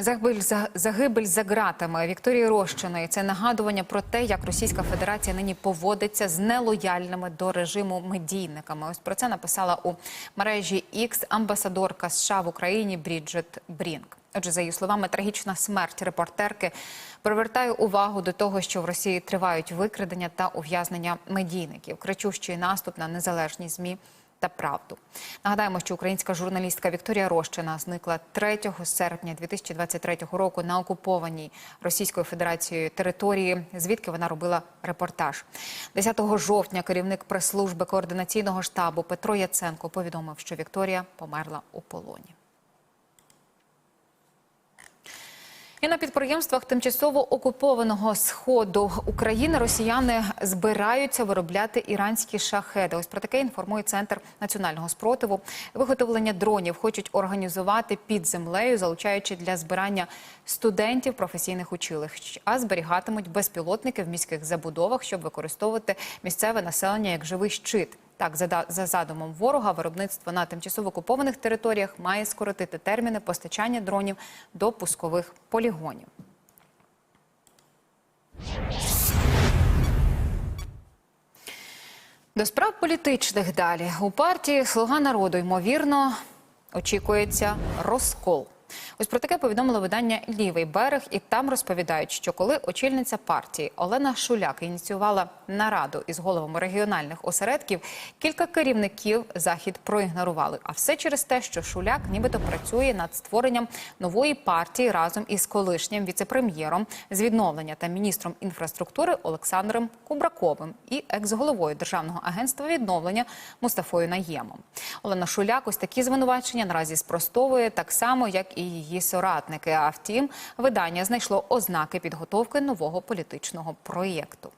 Загибель за загибель за ґратами Вікторії Рощиної це нагадування про те, як Російська Федерація нині поводиться з нелояльними до режиму медійниками. Ось про це написала у мережі X амбасадорка США в Україні Бріджит Брінк. Отже, за її словами, трагічна смерть репортерки привертає увагу до того, що в Росії тривають викрадення та ув'язнення медійників, кричущий наступ на незалежні змі та правду. Нагадаємо, що українська журналістка Вікторія Рощина зникла 3 серпня 2023 року на окупованій Російською Федерацією території, звідки вона робила репортаж. 10 жовтня керівник прес-служби координаційного штабу Петро Яценко повідомив, що Вікторія померла у полоні. І на підприємствах тимчасово окупованого сходу України росіяни збираються виробляти іранські шахеди. Ось про таке інформує центр національного спротиву. Виготовлення дронів хочуть організувати під землею, залучаючи для збирання студентів професійних училищ, а зберігатимуть безпілотники в міських забудовах, щоб використовувати місцеве населення як живий щит. Так, за, за задумом ворога, виробництво на тимчасово окупованих територіях має скоротити терміни постачання дронів до пускових полігонів. До справ політичних далі у партії Слуга народу ймовірно очікується розкол. Ось про таке повідомило видання Лівий берег, і там розповідають, що коли очільниця партії Олена Шуляк ініціювала нараду із головами регіональних осередків, кілька керівників захід проігнорували. А все через те, що Шуляк нібито працює над створенням нової партії разом із колишнім віцепрем'єром з відновлення та міністром інфраструктури Олександром Кубраковим і екс-головою державного агентства відновлення Мустафою Наємом. Олена Шуляк ось такі звинувачення наразі спростовує так само, як і її соратники. А втім, видання знайшло ознаки підготовки нового політичного проєкту.